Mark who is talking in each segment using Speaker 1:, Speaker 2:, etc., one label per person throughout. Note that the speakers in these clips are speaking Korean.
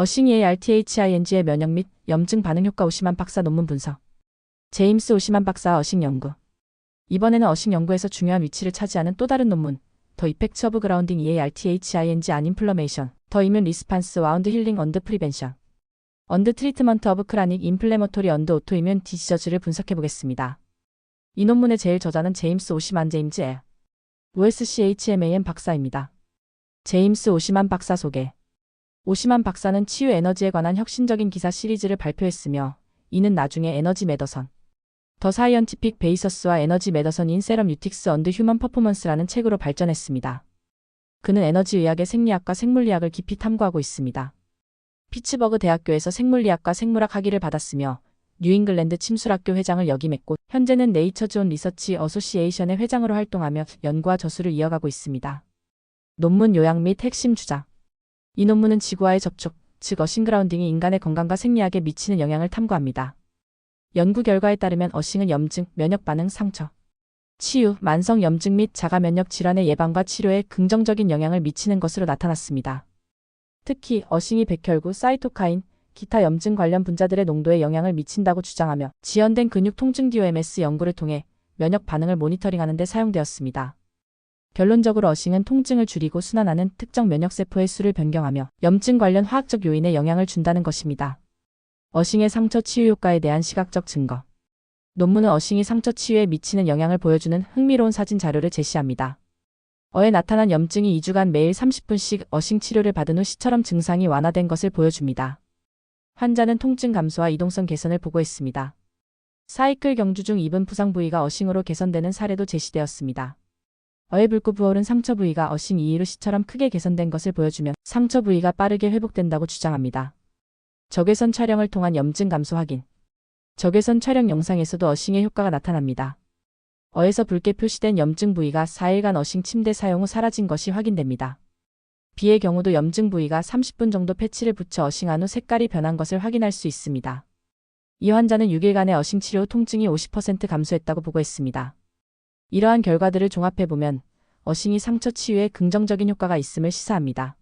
Speaker 1: 어싱이의 RTHING의 면역 및 염증 반응 효과 오시만 박사 논문 분석. 제임스 오시만 박사 어싱 연구. 이번에는 어싱 연구에서 중요한 위치를 차지하는 또 다른 논문. 더 이펙트 오브 그라운딩 EA RTHING 안 인플러메이션. 더 이뮨 리스판스 와운드 힐링 언드 프리벤션. 언드 트리트먼트 오브 크라닉 인플레머토리 언드 오토이뮨 디지저즈를 분석해 보겠습니다. 이 논문의 제일 저자는 제임스 오시만 제임즈 에. OSCHMAM 박사입니다. 제임스 오시만 박사 소개. 오시만 박사는 치유 에너지에 관한 혁신적인 기사 시리즈를 발표했으며 이는 나중에 에너지 매더선, 더 사이언티픽 베이서스와 에너지 매더선 인 세럼 유틱스 언드 휴먼 퍼포먼스라는 책으로 발전했습니다. 그는 에너지 의학의 생리학과 생물리학을 깊이 탐구하고 있습니다. 피츠버그 대학교에서 생물리학과 생물학 학위를 받았으며 뉴잉글랜드 침술학교 회장을 역임했고 현재는 네이처즈 온 리서치 어소시에이션의 회장으로 활동하며 연구와 저술을 이어가고 있습니다. 논문 요약 및 핵심 주장 이 논문은 지구와의 접촉, 즉 어싱그라운딩이 인간의 건강과 생리학에 미치는 영향을 탐구합니다. 연구 결과에 따르면 어싱은 염증, 면역 반응, 상처, 치유, 만성 염증 및 자가 면역 질환의 예방과 치료에 긍정적인 영향을 미치는 것으로 나타났습니다. 특히 어싱이 백혈구, 사이토카인, 기타 염증 관련 분자들의 농도에 영향을 미친다고 주장하며 지연된 근육 통증 DOMS 연구를 통해 면역 반응을 모니터링하는 데 사용되었습니다. 결론적으로 어싱은 통증을 줄이고 순환하는 특정 면역세포의 수를 변경하며 염증 관련 화학적 요인에 영향을 준다는 것입니다. 어싱의 상처 치유 효과에 대한 시각적 증거. 논문은 어싱이 상처 치유에 미치는 영향을 보여주는 흥미로운 사진 자료를 제시합니다. 어에 나타난 염증이 2주간 매일 30분씩 어싱 치료를 받은 후 시처럼 증상이 완화된 것을 보여줍니다. 환자는 통증 감소와 이동성 개선을 보고했습니다. 사이클 경주 중 입은 부상 부위가 어싱으로 개선되는 사례도 제시되었습니다. 어의 붉고 부어오른 상처 부위가 어싱 이후로 시처럼 크게 개선된 것을 보여주며 상처 부위가 빠르게 회복된다고 주장합니다. 적외선 촬영을 통한 염증 감소 확인. 적외선 촬영 영상에서도 어싱의 효과가 나타납니다. 어에서 붉게 표시된 염증 부위가 4일간 어싱 침대 사용 후 사라진 것이 확인됩니다. B의 경우도 염증 부위가 30분 정도 패치를 붙여 어싱한 후 색깔이 변한 것을 확인할 수 있습니다. 이 환자는 6일간의 어싱 치료 후 통증이 50% 감소했다고 보고했습니다. 이러한 결과들을 종합해보면 어싱이 상처 치유에 긍정적인 효과가 있음을 시사합니다.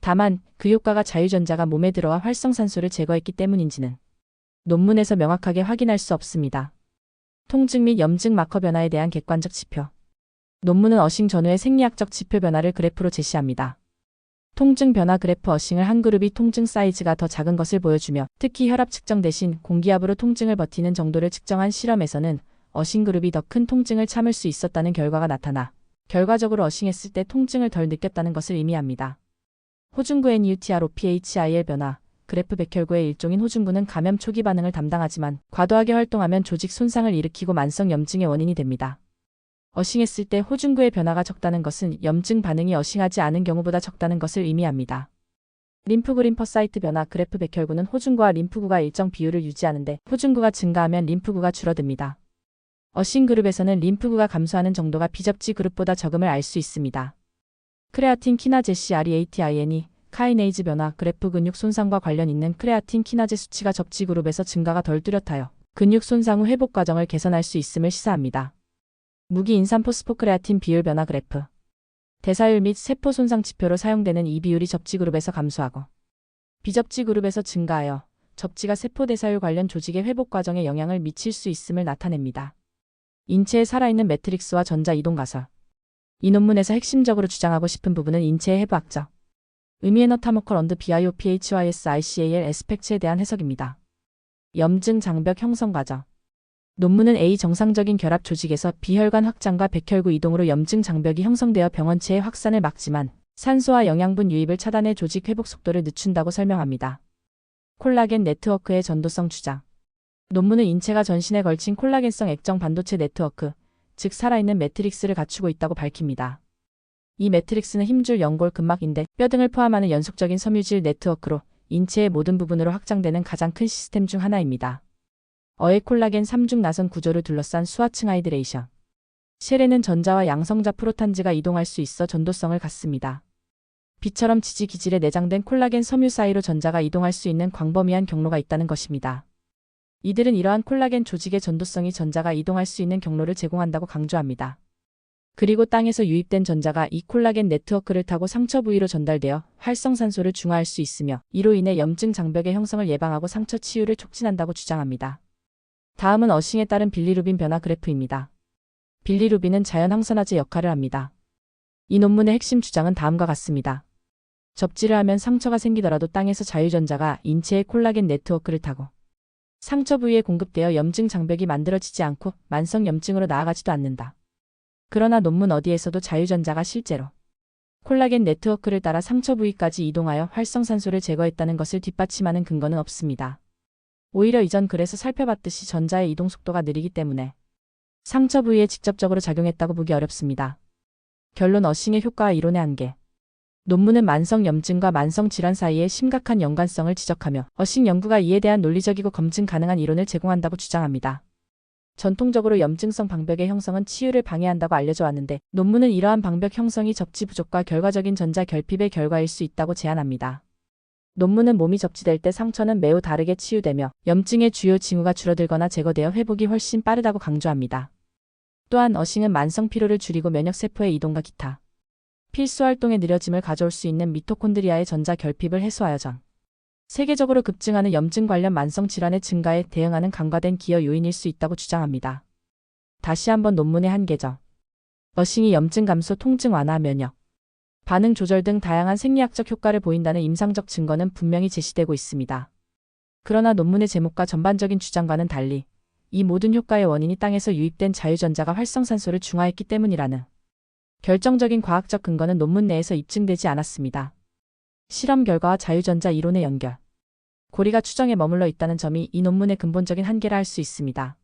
Speaker 1: 다만 그 효과가 자유전자가 몸에 들어와 활성산소를 제거했기 때문인지는 논문에서 명확하게 확인할 수 없습니다. 통증 및 염증 마커 변화에 대한 객관적 지표. 논문은 어싱 전후의 생리학적 지표 변화를 그래프로 제시합니다. 통증 변화 그래프 어싱을 한 그룹이 통증 사이즈가 더 작은 것을 보여주며 특히 혈압 측정 대신 공기압으로 통증을 버티는 정도를 측정한 실험에서는 어싱 그룹이 더 큰 통증을 참을 수 있었다는 결과가 나타나 결과적으로 어싱했을 때 통증을 덜 느꼈다는 것을 의미합니다. 호중구 NUTR OPHIL 변화 그래프 백혈구의 일종인 호중구는 감염 초기 반응을 담당하지만 과도하게 활동하면 조직 손상을 일으키고 만성 염증의 원인이 됩니다. 어싱했을 때 호중구의 변화가 적다는 것은 염증 반응이 어싱하지 않은 경우보다 적다는 것을 의미합니다. 림프구 림퍼사이트 변화 그래프 백혈구는 호중구와 림프구가 일정 비율을 유지하는데 호중구가 증가하면 림프구가 줄어듭니다. 어싱 그룹에서는 림프구가 감소하는 정도가 비접지 그룹보다 적음을 알 수 있습니다. 크레아틴 키나제시 REATIN이 카이네이즈 변화 그래프 근육 손상과 관련 있는 크레아틴 키나제 수치가 접지 그룹에서 증가가 덜 뚜렷하여 근육 손상 후 회복 과정을 개선할 수 있음을 시사합니다. 무기 인산 포스포크레아틴 비율 변화 그래프 대사율 및 세포 손상 지표로 사용되는 이 비율이 접지 그룹에서 감소하고 비접지 그룹에서 증가하여 접지가 세포 대사율 관련 조직의 회복 과정에 영향을 미칠 수 있음을 나타냅니다. 인체에 살아있는 매트릭스와 전자 이동 가설 이 논문에서 핵심적으로 주장하고 싶은 부분은 인체의 해부학적 의미의 너타모컬 언드 BIOPHYS ICAL 에스펙츠에 대한 해석입니다. 염증 장벽 형성 과정 논문은 A 정상적인 결합 조직에서 비혈관 확장과 백혈구 이동으로 염증 장벽이 형성되어 병원체의 확산을 막지만 산소와 영양분 유입을 차단해 조직 회복 속도를 늦춘다고 설명합니다. 콜라겐 네트워크의 전도성 주장 논문은 인체가 전신에 걸친 콜라겐성 액정 반도체 네트워크, 즉 살아있는 매트릭스를 갖추고 있다고 밝힙니다. 이 매트릭스는 힘줄 연골 근막인데 뼈 등을 포함하는 연속적인 섬유질 네트워크로 인체의 모든 부분으로 확장되는 가장 큰 시스템 중 하나입니다. 어의 콜라겐 3중 나선 구조를 둘러싼 수화층 하이드레이션. 쉘에는 전자와 양성자 프로탄즈가 이동할 수 있어 전도성을 갖습니다. 빛처럼 지지 기질에 내장된 콜라겐 섬유 사이로 전자가 이동할 수 있는 광범위한 경로가 있다는 것입니다. 이들은 이러한 콜라겐 조직의 전도성이 전자가 이동할 수 있는 경로를 제공한다고 강조합니다. 그리고 땅에서 유입된 전자가 이 콜라겐 네트워크를 타고 상처 부위로 전달되어 활성산소를 중화할 수 있으며 이로 인해 염증 장벽의 형성을 예방하고 상처 치유를 촉진한다고 주장합니다. 다음은 어싱에 따른 빌리루빈 변화 그래프입니다. 빌리루빈은 자연 항산화제 역할을 합니다. 이 논문의 핵심 주장은 다음과 같습니다. 접지를 하면 상처가 생기더라도 땅에서 자유전자가 인체의 콜라겐 네트워크를 타고 상처 부위에 공급되어 염증 장벽이 만들어지지 않고 만성 염증으로 나아가지도 않는다. 그러나 논문 어디에서도 자유전자가 실제로 콜라겐 네트워크를 따라 상처 부위까지 이동하여 활성산소를 제거했다는 것을 뒷받침하는 근거는 없습니다. 오히려 이전 글에서 살펴봤듯이 전자의 이동 속도가 느리기 때문에 상처 부위에 직접적으로 작용했다고 보기 어렵습니다. 결론 어싱의 효과와 이론의 한계. 논문은 만성 염증과 만성 질환 사이의 심각한 연관성을 지적하며 어싱 연구가 이에 대한 논리적이고 검증 가능한 이론을 제공한다고 주장합니다. 전통적으로 염증성 방벽의 형성은 치유를 방해한다고 알려져 왔는데 논문은 이러한 방벽 형성이 접지 부족과 결과적인 전자 결핍의 결과일 수 있다고 제안합니다. 논문은 몸이 접지될 때 상처는 매우 다르게 치유되며 염증의 주요 징후가 줄어들거나 제거되어 회복이 훨씬 빠르다고 강조합니다. 또한 어싱은 만성 피로를 줄이고 면역세포의 이동과 기타 필수 활동의 느려짐을 가져올 수 있는 미토콘드리아의 전자 결핍을 해소하여 전 세계적으로 급증하는 염증 관련 만성 질환의 증가에 대응하는 간과된 기여 요인일 수 있다고 주장합니다. 다시 한번 논문의 한계죠. 어싱이 염증 감소, 통증 완화, 면역, 반응 조절 등 다양한 생리학적 효과를 보인다는 임상적 증거는 분명히 제시되고 있습니다. 그러나 논문의 제목과 전반적인 주장과는 달리 이 모든 효과의 원인이 땅에서 유입된 자유전자가 활성산소를 중화했기 때문이라는 결정적인 과학적 근거는 논문 내에서 입증되지 않았습니다. 실험 결과와 자유전자 이론의 연결. 고리가 추정에 머물러 있다는 점이 이 논문의 근본적인 한계라 할 수 있습니다.